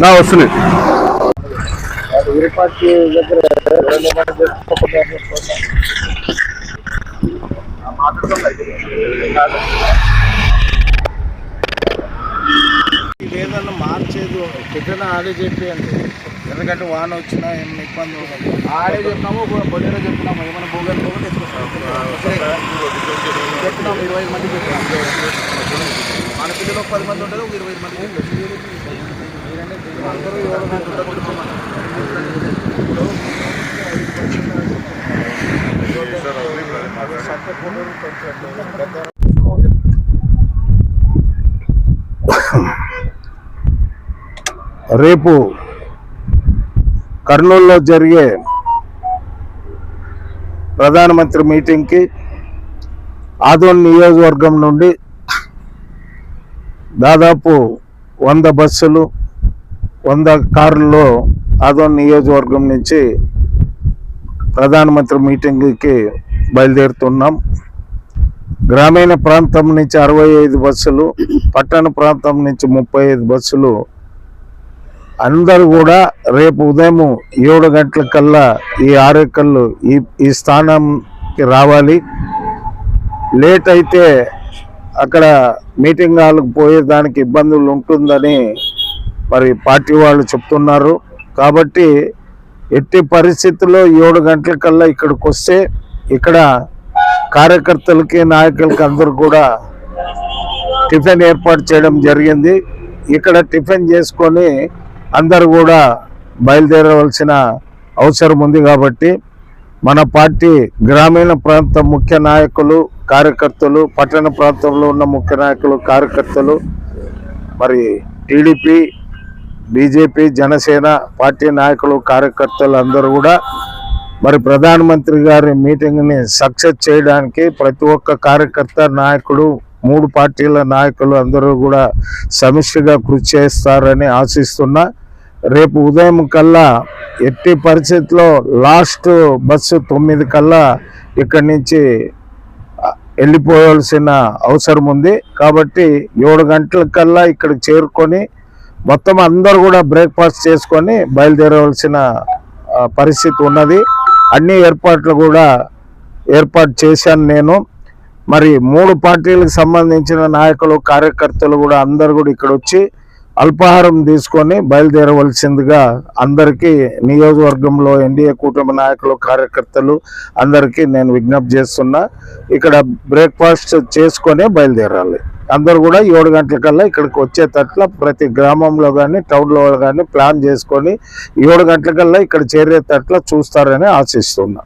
నా వస్తున్నాయి విరుపాటి మార్చేది టిఫిన్ ఆడే చెప్పేయండి. ఎందుకంటే వాన వచ్చినా ఏమైనా ఇబ్బంది ఆడే చెప్తాము పొద్దున చెప్తున్నాము ఏమైనా భూగల్ పోగా చెప్తున్నాము ఇరవై ఐదు మంది చెప్తున్నాము మన పిల్లలు పది మంది ఉంటారు ఇరవై ఐదు మంది అందరూ ఏడు మంది ఉంటారు రేపు కర్నూలులో జరిగే ప్రధానమంత్రి మీటింగ్కి ఆదోన్ నియోజకవర్గం నుండి దాదాపు వంద బస్సులు వంద కార్లలో ఆదోన్ నియోజకవర్గం నుంచి ప్రధానమంత్రి మీటింగ్కి బయలుదేరుతున్నాం. గ్రామీణ ప్రాంతం నుంచి అరవై ఐదు బస్సులు పట్టణ ప్రాంతం నుంచి ముప్పై ఐదు బస్సులు. అందరూ కూడా రేపు ఉదయం ఏడు గంటల కల్లా ఈ ఆరేకల్లు ఈ ఈ స్థానంకి రావాలి. లేట్ అయితే అక్కడ మీటింగ్ హాల్కి పోయేదానికి ఇబ్బందులు ఉంటుందని మరి పార్టీ వాళ్ళు చెప్తున్నారు. కాబట్టి ఎట్టి పరిస్థితుల్లో ఏడు గంటల కల్లా ఇక్కడికి వస్తే ఇక్కడ కార్యకర్తలకి నాయకులకి అందరూ కూడా టిఫిన్ ఏర్పాటు చేయడం జరిగింది. ఇక్కడ టిఫిన్ చేసుకొని అందరూ కూడా బయలుదేరవలసిన అవసరం ఉంది కాబట్టి మన పార్టీ గ్రామీణ ప్రాంత ముఖ్య నాయకులు కార్యకర్తలు పట్టణ ప్రాంతంలో ఉన్న ముఖ్య నాయకులు కార్యకర్తలు మరి టీడీపీ బీజేపీ జనసేన పార్టీ నాయకులు కార్యకర్తలు అందరూ కూడా మరి ప్రధానమంత్రి గారి మీటింగ్ని సక్సెస్ చేయడానికి ప్రతి ఒక్క కార్యకర్త నాయకుడు మూడు పార్టీల నాయకులు అందరూ కూడా సమిష్టిగా కృషి చేస్తారని ఆశిస్తున్నా. రేపు ఉదయం కల్లా ఎట్టి పరిస్థితిలో లాస్ట్ బస్సు తొమ్మిది కల్లా ఇక్కడి నుంచి వెళ్ళిపోవాల్సిన అవసరం ఉంది. కాబట్టి ఏడు గంటల కల్లా ఇక్కడికి చేరుకొని మొత్తం అందరూ కూడా బ్రేక్ఫాస్ట్ చేసుకొని బయలుదేరవలసిన పరిస్థితి ఉన్నది. అన్ని ఏర్పాట్లు కూడా ఏర్పాటు చేశాను నేను. మరి మూడు పార్టీలకు సంబంధించిన నాయకులు కార్యకర్తలు కూడా అందరు కూడా ఇక్కడ వచ్చి అల్పాహారం తీసుకొని బయలుదేరవలసిందిగా అందరికీ నియోజకవర్గంలో ఎన్డీఏ కూటమి నాయకులు కార్యకర్తలు అందరికీ నేను విజ్ఞప్తి చేస్తున్నా. ఇక్కడ బ్రేక్ఫాస్ట్ చేసుకొని బయలుదేరాలి. అందరూ కూడా ఏడు గంటల కల్లా ఇక్కడికి వచ్చేటట్ల ప్రతి గ్రామంలో కానీ టౌన్లో కానీ ప్లాన్ చేసుకొని ఏడు గంటల కల్లా ఇక్కడ చేరేటట్ల చూస్తారని ఆశిస్తున్నా.